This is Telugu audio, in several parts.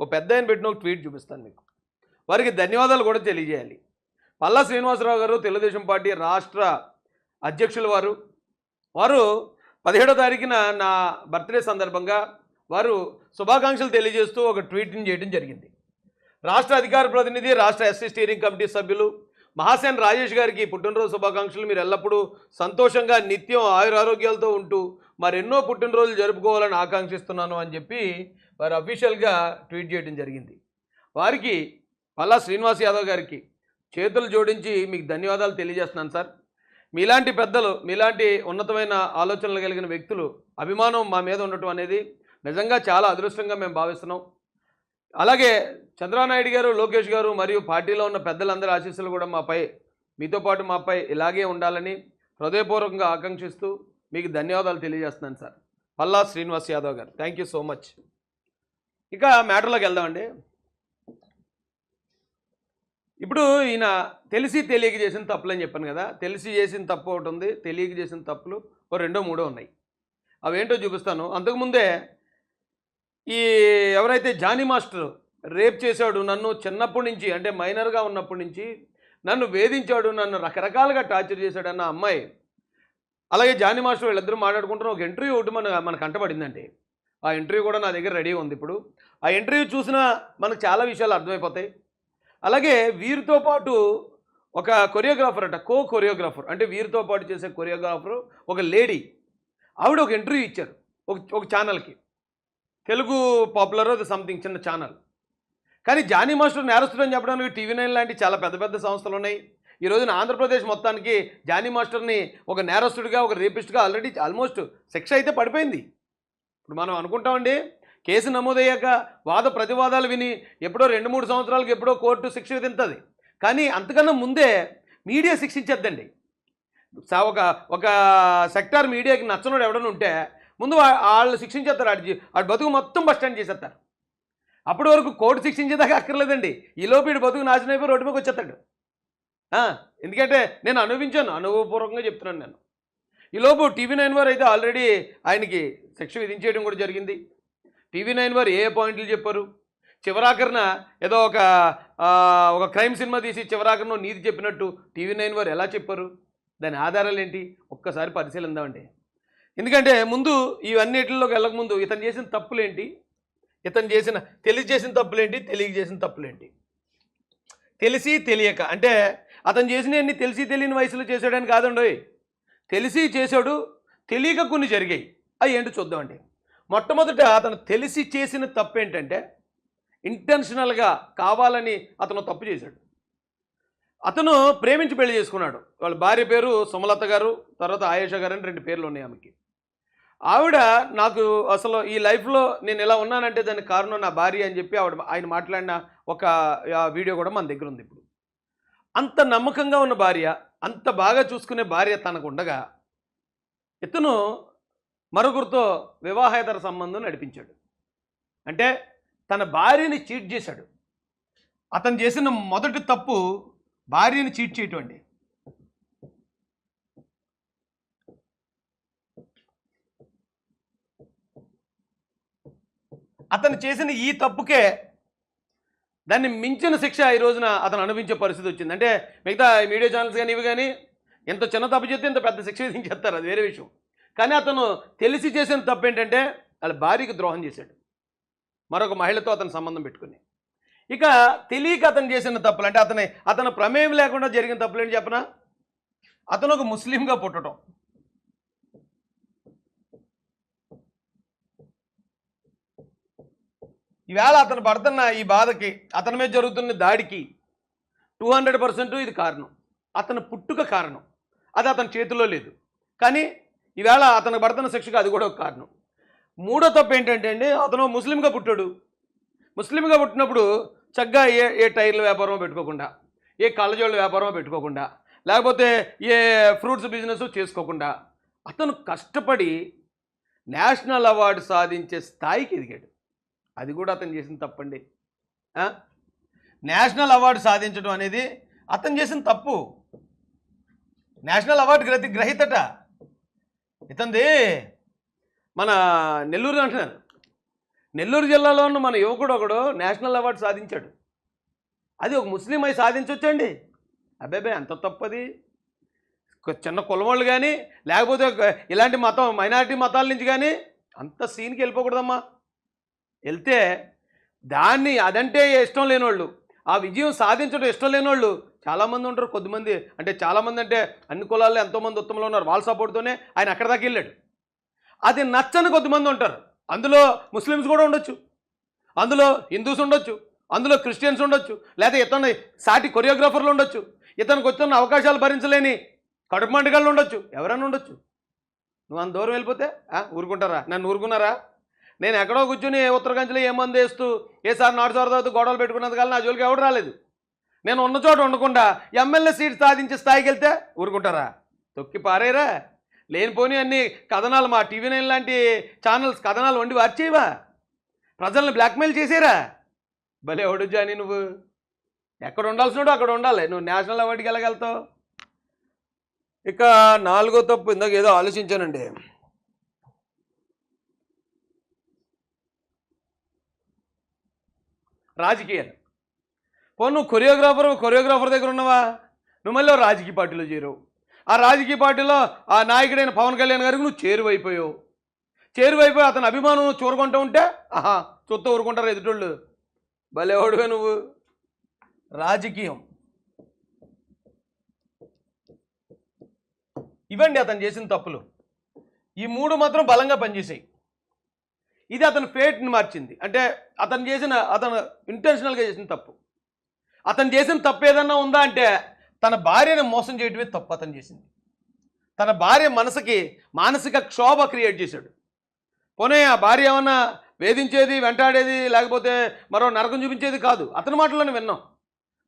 ఓ పెద్ద ఆయన పెట్టిన ఒక ట్వీట్ చూపిస్తాను మీకు. వారికి ధన్యవాదాలు కూడా తెలియజేయాలి. పల్లా శ్రీనివాసరావు గారు తెలుగుదేశం పార్టీ రాష్ట్ర అధ్యక్షులు వారు. వారు పదిహేడో తారీఖున నా బర్త్డే సందర్భంగా వారు శుభాకాంక్షలు తెలియజేస్తూ ఒక ట్వీట్ని చేయడం జరిగింది. రాష్ట్ర అధికార ప్రతినిధి రాష్ట్ర ఎస్సీ స్టీరింగ్ కమిటీ సభ్యులు మహాసేన్ రాజేష్ గారికి పుట్టినరోజు శుభాకాంక్షలు. మీరు ఎల్లప్పుడూ సంతోషంగా నిత్యం ఆయురారోగ్యాలతో ఉంటూ మరెన్నో పుట్టినరోజులు జరుపుకోవాలని ఆకాంక్షిస్తున్నాను అని చెప్పి వారు అఫీషియల్గా ట్వీట్ చేయడం జరిగింది. వారికి పల్లా శ్రీనివాస్ యాదవ్ గారికి చేతులు జోడించి మీకు ధన్యవాదాలు తెలియజేస్తున్నాను సార్. మీలాంటి పెద్దలు మీలాంటి ఉన్నతమైన ఆలోచనలు కలిగిన వ్యక్తులు అభిమానం మా మీద ఉండటం అనేది నిజంగా చాలా అదృష్టంగా మేము భావిస్తున్నాం. అలాగే చంద్రబాబు గారు లోకేష్ గారు మరియు పార్టీలో ఉన్న పెద్దలందరి ఆశీస్సులు కూడా మాపై మీతో పాటు మాపై ఇలాగే ఉండాలని హృదయపూర్వకంగా ఆకాంక్షిస్తూ మీకు ధన్యవాదాలు తెలియజేస్తున్నాను సార్. పల్లా శ్రీనివాస్ యాదవ్ గారు థ్యాంక్ యూ సో మచ్. ఇక మ్యాటర్లోకి వెళ్దామండి. ఇప్పుడు ఈయన తెలిసి తెలియక చేసిన తప్పులు అని చెప్పాను కదా తెలిసి చేసిన తప్పు ఒకటి ఉంది తెలియక చేసిన తప్పులు ఓ రెండో మూడో ఉన్నాయి. అవేంటో చూపిస్తాను. అంతకుముందే ఈ ఎవరైతే జానీ మాస్టర్ రేప్ చేశాడు నన్ను చిన్నప్పటి నుంచి అంటే మైనర్గా ఉన్నప్పటి నుంచి నన్ను వేధించాడు నన్ను రకరకాలుగా టార్చర్ చేశాడన్న అమ్మాయి అలాగే జానీ మాస్టర్ వీళ్ళిద్దరూ మాట్లాడుకుంటున్న ఒక ఇంటర్వ్యూ ఒకటి మన మనకు కంటపడిందండి ఆ ఇంటర్వ్యూ కూడా నా దగ్గర రెడీ ఉంది ఇప్పుడు. ఆ ఇంటర్వ్యూ చూసినా మనకు చాలా విషయాలు అర్థమైపోతాయి. అలాగే వీరితో పాటు ఒక కొరియోగ్రాఫర్ అంట కో కొరియోగ్రాఫర్ అంటే వీరితో పాటు చేసే కొరియోగ్రాఫర్ ఒక లేడీ. ఆవిడ ఒక ఇంటర్వ్యూ ఇచ్చారు ఒక ఒక ఛానల్కి. తెలుగు పాపులర్ అది సంథింగ్ చిన్న ఛానల్. కానీ జానీ మాస్టర్ నేరస్తుడు అని చెప్పడానికి టీవీ నైన్ లాంటి చాలా పెద్ద పెద్ద సంస్థలు ఉన్నాయి. ఈ రోజున ఆంధ్రప్రదేశ్ మొత్తానికి జానీ మాస్టర్ని ఒక నేరస్తుడిగా ఒక రేపిస్ట్గా ఆల్రెడీ ఆల్మోస్ట్ శిక్ష అయితే పడిపోయింది. ఇప్పుడు మనం అనుకుంటామండి కేసు నమోదయ్యాక వాద ప్రతివాదాలు విని ఎప్పుడో రెండు మూడు సంవత్సరాలకు ఎప్పుడో కోర్టు శిక్ష విధింతుంది కానీ అంతకన్నా ముందే మీడియా శిక్షించద్దండి. సా ఒక ఒక సెక్టార్ మీడియాకి నచ్చనోడు ఎవడన్నా ఉంటే ముందు వాళ్ళు శిక్షించేస్తారు ఆడి ఆడి బతుకు మొత్తం బస్ స్టాండ్ చేసేస్తారు. అప్పటి వరకు కోర్టు శిక్షించేదాకా అక్కర్లేదండి. ఈలోపు ఈడు బతుకు నాశనం అయిపోయి రోడ్డు మీకు వచ్చేస్తాడు. ఎందుకంటే నేను అనుభవించాను అనుభవపూర్వకంగా చెప్తున్నాను నేను. ఈలోపు టీవీ నైన్ వారు అయితే ఆల్రెడీ ఆయనకి శిక్ష విధించేయడం కూడా జరిగింది. టీవీ నైన్ వారు ఏ పాయింట్లు చెప్పారు? చివరాఖరిన ఏదో ఒక ఒక క్రైమ్ సినిమా తీసి చివరాఖరిన నీతి చెప్పినట్టు టీవీ నైన్ వారు ఎలా చెప్పారు? దాని ఆధారాలు ఏంటి? ఒక్కసారి పరిశీలిందామండి. ఎందుకంటే ముందు ఇవన్నిటిలోకి వెళ్ళకముందు ఇతను చేసిన తప్పులేంటి? ఇతను చేసిన తెలిసి చేసిన తప్పులేంటి? తెలియక చేసిన తప్పులేంటి? తెలిసి తెలియక అంటే అతను చేసినవన్నీ తెలిసి తెలియని వయసులో చేసాడని కాదండోయ్. తెలిసి చేశాడు తెలియక కొన్ని జరిగాయి. అవి ఏంటో చూద్దామండి. మొట్టమొదట అతను తెలిసి చేసిన తప్పు ఏంటంటే ఇంటెన్షనల్గా కావాలని అతను తప్పు చేశాడు. అతను ప్రేమించి పెళ్ళి చేసుకున్నాడు. వాళ్ళ భార్య పేరు సుమలత గారు తర్వాత ఆయేష గారు అని రెండు పేర్లు ఉన్నాయి ఆమెకి. ఆవిడ నాకు అసలు ఈ లైఫ్లో నేను ఇలా ఉన్నానంటే దానికి కారణం నా భార్య అని చెప్పి ఆవిడ ఆయన మాట్లాడిన ఒక వీడియో కూడా మన దగ్గర ఉంది ఇప్పుడు. అంత నమ్మకంగా ఉన్న భార్య అంత బాగా చూసుకునే భార్య తనకు ఉండగా ఇతను మరొకరితో వివాహేతర సంబంధం నడిపించాడు. అంటే తన భార్యని చీట్ చేశాడు. అతను చేసిన మొదటి తప్పు భార్యని చీట్ చేయటం అండి. అతను చేసిన ఈ తప్పుకే దాన్ని మించిన శిక్ష ఈ రోజున అతను అనుభవించే పరిస్థితి వచ్చింది. అంటే మిగతా మీడియా ఛానల్స్ కానీ ఇవి కానీ ఎంత చిన్న తప్పు చేస్తే ఇంత పెద్ద శిక్ష విధించేస్తారు అది వేరే విషయం. కానీ అతను తెలిసి చేసిన తప్పు ఏంటంటే వాళ్ళ భార్యకి ద్రోహం చేశాడు. మరొక మహిళతో అతను సంబంధం పెట్టుకుని. ఇక తెలియక అతను చేసిన తప్పులు అంటే అతని అతను ప్రమేయం లేకుండా జరిగిన తప్పులు ఏంటి చెప్పనా? అతను ఒక ముస్లింగా పుట్టడం. ఈవేళ అతను పడుతున్న ఈ బాధకి అతని మీద జరుగుతున్న దాడికి టూ హండ్రెడ్ పర్సెంట్ ఇది కారణం. అతను పుట్టుక కారణం. అది అతని చేతిలో లేదు. కానీ ఈవేళ అతను పడుతున్న శిక్షకు అది కూడా ఒక కారణం. మూడో తప్పు ఏంటంటే అండి అతను ముస్లింగా పుట్టాడు. ముస్లింగా పుట్టినప్పుడు చక్కగా ఏ ఏ టైర్ల వ్యాపారం పెట్టుకోకుండా ఏ కళ్ళజోళ్ళ వ్యాపారం పెట్టుకోకుండా లేకపోతే ఏ ఫ్రూట్స్ బిజినెస్ చేసుకోకుండా అతను కష్టపడి నేషనల్ అవార్డు సాధించే స్థాయికి ఎదిగాడు. అది కూడా అతను చేసిన తప్పండి. నేషనల్ అవార్డు సాధించడం అనేది అతను చేసిన తప్పు. నేషనల్ అవార్డు గ్రహి గ్రహీతట. ఇతంది మన నెల్లూరు అంటున్నాను నెల్లూరు జిల్లాలో ఉన్న మన యువకుడు ఒకడు నేషనల్ అవార్డు సాధించాడు. అది ఒక ముస్లిం అయి సాధించవచ్చండి అబ్బాబే అంత తప్పది. ఒక చిన్న కులవాళ్ళు కానీ లేకపోతే ఇలాంటి మతం మైనారిటీ మతాల నుంచి కానీ అంత సీన్కి వెళ్ళిపోకూడదమ్మా. వెళ్తే దాన్ని అదంటే ఇష్టం లేనివాళ్ళు ఆ విజయం సాధించడం ఇష్టం లేనివాళ్ళు చాలామంది ఉంటారు కొద్దిమంది. అంటే చాలామంది అంటే అన్ని కులాల్లో ఎంతోమంది ఉత్తమంలో ఉన్నారు. వాళ్ళ సపోర్ట్తోనే ఆయన అక్కడ దాకా వెళ్ళాడు. అది నచ్చని కొద్దిమంది ఉంటారు. అందులో ముస్లిమ్స్ కూడా ఉండొచ్చు. అందులో హిందూస్ ఉండొచ్చు. అందులో క్రిస్టియన్స్ ఉండొచ్చు. లేదా ఇతను సాటి కొరియోగ్రాఫర్లు ఉండొచ్చు. ఇతనికి వచ్చిన అవకాశాలు భరించలేని కడుపుమంటగాళ్ళు ఉండొచ్చు. ఎవరైనా ఉండొచ్చు. నువ్వు అంత దూరం వెళ్ళిపోతే ఊరుకుంటారా? నన్ను ఊరుకున్నారా? నేను ఎక్కడో కూర్చుని ఉత్తరగంజలో ఏ మంది వేస్తూ ఏ సార్ నాటు సార్ తర్వాత గొడవలు పెట్టుకున్నది కానీ నా జోలికి ఎవడు రాలేదు. నేను ఉన్న చోట ఉండకుండా ఎమ్మెల్యే సీట్ సాధించే స్థాయికి వెళ్తే ఊరుకుంటారా? తొక్కి పారేరా? లేనిపోని అన్ని కథనాలు మా టీవీ నైన్ లాంటి ఛానల్స్ కథనాలు వండి వార్చేయవా ప్రజల్ని బ్లాక్మెయిల్ చేసేరా? భలే ఎవడు జాని నువ్వు. ఎక్కడ ఉండాల్సినాడు అక్కడ ఉండాలి. నువ్వు నేషనల్ అవార్డుకి వెళ్ళగలుగుతావు ఇక నాలుగో తప్పు ఇందాక ఏదో ఆలోచించానండి. రాజకీయాలు. పో నువ్వు కొరియోగ్రాఫర్ కొరియోగ్రాఫర్ దగ్గర ఉన్నావా? నువ్వు మళ్ళీ రాజకీయ పార్టీలో చేరావు. ఆ రాజకీయ పార్టీలో ఆ నాయకుడైన పవన్ కళ్యాణ్ గారికి నువ్వు చేరువైపోయావు. చేరువైపోయి అతని అభిమానం చూరుకుంటూ ఉంటే ఆహా చూస్తూ ఊరుకుంటారు ఎదుటోళ్ళు. భలేవాడుగా నువ్వు. రాజకీయం. ఇవండి అతను చేసిన తప్పులు. ఈ మూడు మాత్రం బలంగా పనిచేసాయి. ఇది అతని ఫేట్ని మార్చింది. అంటే అతను చేసిన అతను ఇంటెన్షనల్గా చేసిన తప్పు. అతను చేసిన తప్పు ఏదన్నా ఉందా అంటే తన భార్యను మోసం చేయడమే తప్పు అతను చేసింది. తన భార్య మనసుకి మానసిక క్షోభ క్రియేట్ చేశాడు. పోనీ ఆ భార్య ఏమన్నా వేధించేది వెంటాడేది లేకపోతే మరో నరకం చూపించేది కాదు. అతని మాటలను విన్నాం.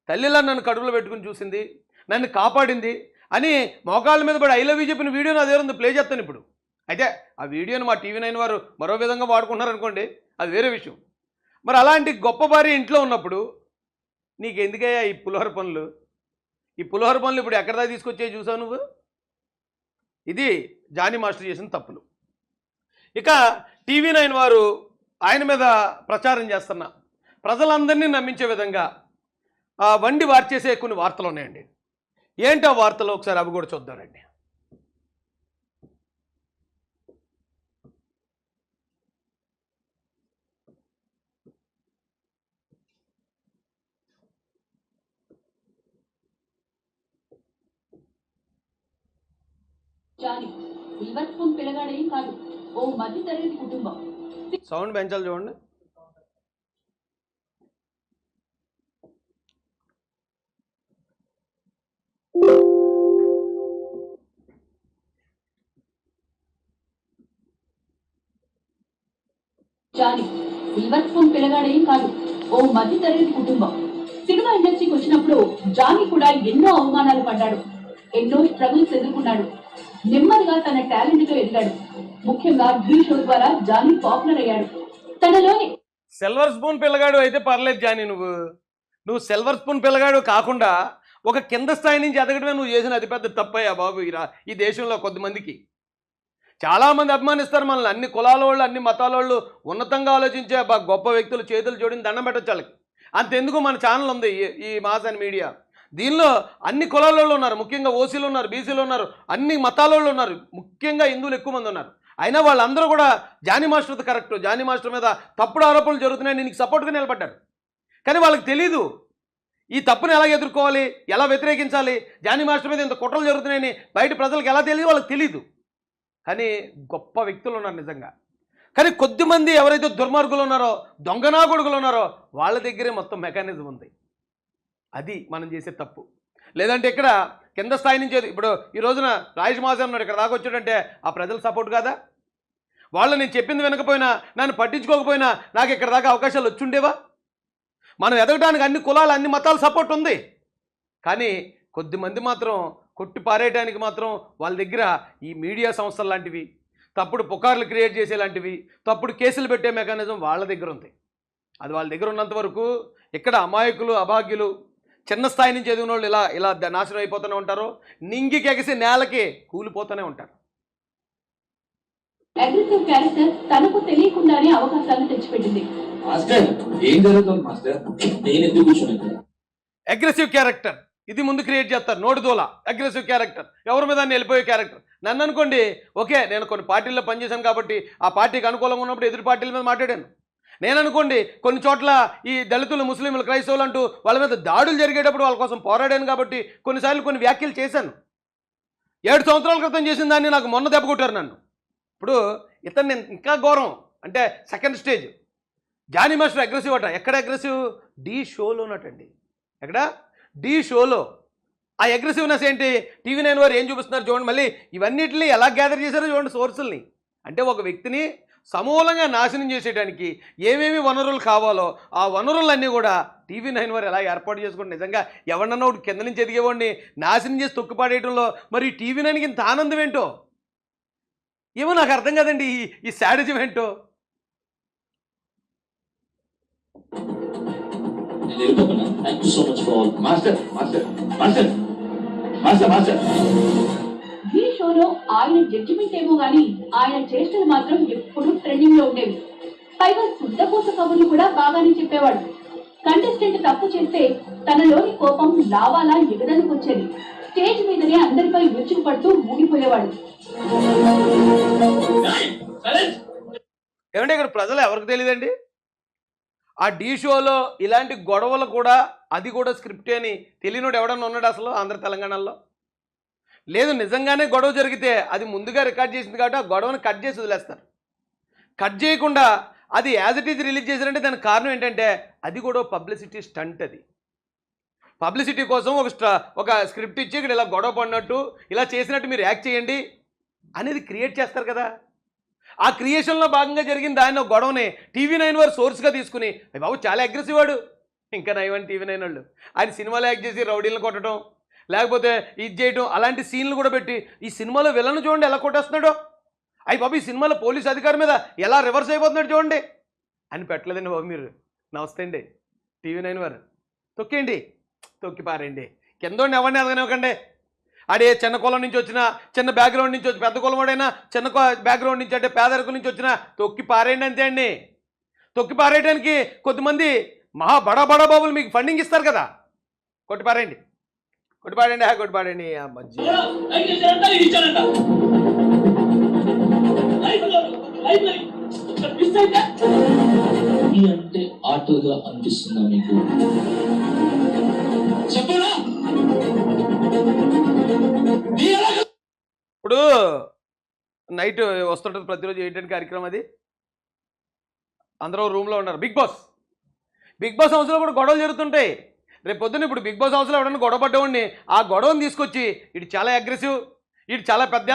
తల్లిలా నన్ను కడుపులో పెట్టుకుని చూసింది నన్ను కాపాడింది అని మోకాళ్ళ మీద పడి ఐ లవ్ యూ చెప్పిన వీడియో నా దగ్గర ఉంది ప్లే చేస్తాను ఇప్పుడు. అయితే ఆ వీడియోని మా టీవీ నైన్ వారు మరో విధంగా వాడుకుంటున్నారు అనుకోండి అది వేరే విషయం. మరి అలాంటి గొప్ప భార్య ఇంట్లో ఉన్నప్పుడు నీకు ఎందుకయ్యా ఈ పులిహోర పనులు? ఈ పులిహోర పనులు ఇప్పుడు ఎక్కడదా తీసుకొచ్చే చూసావు నువ్వు? ఇది జానీ మాస్టర్ చేసిన తప్పులు. ఇక టీవీ నైన్ వారు ఆయన మీద ప్రచారం చేస్తున్న ప్రజలందరినీ నమ్మించే విధంగా ఆ, వండి వార్చేసే కొన్ని వార్తలు ఉన్నాయండి. ఏంటో వార్తలు ఒకసారి అవి కూడా చూద్దామండి జాని స్పూన్ పిల్లగాడేం కాదు. ఓ మధ్య తరగతి కుటుంబం. సౌండ్ పెంచాలి చూడండి. జాని పిల్లగాడేం కాదు. ఓ మధ్య తరగతి కుటుంబం. సినిమా ఇండస్ట్రీకి వచ్చినప్పుడు జాని కూడా ఎన్నో అవమానాలు పడ్డాడు. ఎన్నో స్ట్రగుల్స్ ఎదుర్కొన్నాడు. నెమ్మదిగా తన టాలెంట్తో ఎదిగాడు. ముఖ్యంగా ఢీ షో ద్వారా జానీ పాపులర్ అయ్యాడు. తనలోని సిల్వర్ స్పూన్ పిల్లగాడు అయితే పర్లేదు జానీ నువ్వు. నువ్వు సిల్వర్ స్పూన్ పిల్లగాడు కాకుండా ఒక కింద స్థాయి నుంచి ఎదగడమే నువ్వు చేసిన అతిపెద్ద తప్పయ్యా బాబు ఈ ఈ దేశంలో కొద్దిమందికి చాలామంది అభిమానిస్తారు మనల్ని. అన్ని కులాల వాళ్ళు అన్ని మతాల వాళ్ళు ఉన్నతంగా ఆలోచించే బా గొప్ప వ్యక్తులు చేతులు జోడిని దండం పెట్టచ్చు వాళ్ళకి. అంతెందుకు మన ఛానల్ ఉంది ఈ- ఈ మీడియా. దీనిలో అన్ని కులాలలో ఉన్నారు ముఖ్యంగా ఓసీలు ఉన్నారు బీసీలు ఉన్నారు అన్ని మతాలలో ఉన్నారు ముఖ్యంగా హిందువులు ఎక్కువ మంది ఉన్నారు. అయినా వాళ్ళందరూ కూడా జానీ మాస్టర్ది కరెక్ట్ జానీ మాస్టర్ మీద తప్పుడు ఆరోపణలు జరుగుతున్నాయని నీకు సపోర్ట్గా నిలబడ్డారు కానీ వాళ్ళకి తెలీదు ఈ తప్పుని ఎలా ఎదుర్కోవాలి ఎలా వ్యతిరేకించాలి జానీ మాస్టర్ మీద ఇంత కుట్రలు జరుగుతున్నాయని బయట ప్రజలకు ఎలా తెలియదు వాళ్ళకి తెలీదు. కానీ గొప్ప వ్యక్తులు ఉన్నారు నిజంగా. కానీ కొద్దిమంది ఎవరైతే దుర్మార్గులు ఉన్నారో దొంగనాగుడుగులు ఉన్నారో వాళ్ళ దగ్గరే మొత్తం మెకానిజం ఉంది. అది మనం చేసే తప్పు. లేదంటే ఇక్కడ కింద స్థాయి నుంచి ఇప్పుడు ఈ రోజున రాజేష్ మాజన్ ఉన్నాడు ఇక్కడ దాకా వచ్చాడంటే ఆ ప్రజల సపోర్ట్ కాదా? వాళ్ళు నేను చెప్పింది వినకపోయినా నన్ను పట్టించుకోకపోయినా నాకు ఇక్కడ దాకా అవకాశాలు వచ్చుండేవా? మనం ఎదగడానికి అన్ని కులాలు అన్ని మతాల సపోర్ట్ ఉంది. కానీ కొద్దిమంది మాత్రం కొట్టి పారేయడానికి మాత్రం వాళ్ళ దగ్గర ఈ మీడియా సంస్థలు లాంటివి తప్పుడు పుకార్లు క్రియేట్ చేసే లాంటివి తప్పుడు కేసులు పెట్టే మెకానిజం వాళ్ళ దగ్గర ఉంది. అది వాళ్ళ దగ్గర ఉన్నంత వరకు ఇక్కడ అమాయకులు అభాగ్యులు చిన్న స్థాయి నుంచి ఎదిగిన వాళ్ళు ఇలా ఇలా నాశనం అయిపోతూనే ఉంటారు. నింగికి ఎగసి నేలకి కూలిపోతూనే ఉంటారు. అగ్రెసివ్ క్యారెక్టర్ తనకు తెలియకుండానే అవకాశాలను తెచ్చిపెట్టింది. మాస్టర్ ఏం జరుగుతుంది మాస్టర్? నేను ఎందుకు కూర్చున్నాను ఇక్కడ? అగ్రెసివ్ క్యారెక్టర్ ఇది ముందు క్రియేట్ చేస్తారు. నోటి దూల. అగ్రెసివ్ క్యారెక్టర్ ఎవరి మీద వెళ్ళిపోయే క్యారెక్టర్ నన్ను అనుకోండి ఓకే నేను కొన్ని పార్టీల్లో పనిచేశాను కాబట్టి ఆ పార్టీకి అనుకూలంగా ఉన్నప్పుడు ఎదురు పార్టీల మీద మాట్లాడాను. నేను అనుకోండి కొన్ని చోట్ల ఈ దళితులు ముస్లింలు క్రైస్తవులు అంటూ వాళ్ళ మీద దాడులు జరిగేటప్పుడు వాళ్ళ కోసం పోరాడాను కాబట్టి కొన్నిసార్లు కొన్ని వ్యాఖ్యలు చేశాను. ఏడు సంవత్సరాల క్రితం చేసిన దాన్ని నాకు మొన్న దెబ్బ కొట్టారు నన్ను. ఇప్పుడు ఇతను నేను ఇంకా ఘోరం అంటే second stage. Jani master aggressive అట. ఎక్కడ అగ్రెసివ్ డి షోలోనటండి ఎక్కడ? డి షోలో. ఆ అగ్రెసివ్నెస్ ఏంటి? టీవీ నైన్ వారు ఏం చూపిస్తున్నారు చూడండి. మళ్ళీ ఇవన్నిటిని ఎలా గ్యాదర్ చేశారో చూడండి సోర్సుల్ని అంటే ఒక వ్యక్తిని సమూలంగా నాశనం చేసేయడానికి ఏమేమి వనరులు కావాలో ఆ వనరులన్నీ కూడా టీవీ నైన్ వారు ఎలా ఏర్పాటు చేసుకుంటే నిజంగా ఎవరినన్నా ఒకటి కింద నుంచి ఎదిగేవాడిని నాశనం చేసి తొక్కుపాడేయడంలో మరి టీవీ నైన్కి ఇంత ఆనందం ఏంటో? ఏమో నాకు అర్థం కాదండి ఈ ఈ శాడిజం ఏంటో? Thank you so much for all master master master master master ఈ షోలో ఆయన జడ్జిమెంట్ ఏమో గానీ ఆయన చేష్టలు మాత్రం ఎప్పుడూ ట్రెండింగ్లో ఉండేవి. పైగా శుద్ధపూస కబుర్లు కూడా బాగానే చెప్పేవాడు. కంటెస్టెంట్ తప్పు చేస్తే తనలోని కోపం లావాలా ఎగదనికి వచ్చేది. స్టేజ్ మీదనే అందరిపై విరుచుకు పడుతూ ఊగిపోయేవాడు ఏమంటే ఇక్కడ ప్రజలు ఎవరికి తెలియదండి ఆ డీ షోలో ఇలాంటి గొడవలు కూడా అది కూడా స్క్రిప్ట్ అని తెలియనోడు ఎవడన్నా ఉన్నాడు అసలు ఆంధ్ర తెలంగాణలో? లేదు నిజంగానే గొడవ జరిగితే అది ముందుగా రికార్డ్ చేసింది కాబట్టి ఆ గొడవను కట్ చేసి వదిలేస్తారు. కట్ చేయకుండా అది యాజ్ ఇట్ ఈజ్ రిలీజ్ చేశారంటే దానికి కారణం ఏంటంటే అది కూడా పబ్లిసిటీ స్టంట్ అది. పబ్లిసిటీ కోసం ఒక స్ట ఒక స్క్రిప్ట్ ఇచ్చి ఇక్కడ ఇలా గొడవ పడినట్టు ఇలా చేసినట్టు మీరు యాక్ట్ చేయండి అనేది క్రియేట్ చేస్తారు కదా. ఆ క్రియేషన్లో భాగంగా జరిగిన దాన్ని ఒక గొడవని టీవీ నైన్ వారు సోర్స్గా తీసుకుని బాబు చాలా అగ్రెసివ్ వాడు. ఇంకా నైవన్ టీవీ నైన్ వాళ్ళు. ఆయన సినిమాలు యాక్ట్ చేసి రౌడీలను కొట్టడం లేకపోతే ఇది చేయడం అలాంటి సీన్లు కూడా పెట్టి ఈ సినిమాలో విలన్ చూడండి ఎలా కొట్టేస్తున్నాడో. అయ్యి బాబు ఈ సినిమాలో పోలీస్ అధికారి మీద ఎలా రివర్స్ అయిపోతున్నాడు చూడండి. అని పెట్టలేదండి బాబు మీరు. నమస్తే అండి. టీవీ నైన్ వారు. తొక్కేయండి. తొక్కి పారండి కిందోండి ఎవరిని ఎదగనివ్వకండి. అడే చిన్న కులం నుంచి వచ్చిన చిన్న బ్యాక్గ్రౌండ్ నుంచి వచ్చి పెద్ద కులం చిన్న బ్యాక్గ్రౌండ్ నుంచి అంటే పేదరికం నుంచి వచ్చిన తొక్కి పారేయండి అంతే అండి. తొక్కి పారేయడానికి కొద్దిమంది మహా బడా బడా బాబులు మీకు ఫండింగ్ ఇస్తారు కదా. కొట్టి పారేయండి. కొట్టి పాడండి హా ఆ మధ్య అంటే ఆటలుగా అనిపిస్తుందా మీకు? చెప్పరా ఇప్పుడు నైట్ వస్తుంటుంది ప్రతిరోజు ఏంటంటే కార్యక్రమం అది. అందరూ రూమ్లో ఉన్నారు. Big boss. బిగ్ బాస్ హౌస్లో కూడా గొడవలు జరుగుతుంటాయి. రేపు పొద్దున్న ఇప్పుడు బిగ్ బాస్ హౌస్లో ఎవడన్నా గొడవ పడ్డవాడిని ఆ గొడవని తీసుకొచ్చి ఇటు చాలా అగ్రెసివ్ ఇటు చాలా పెద్ద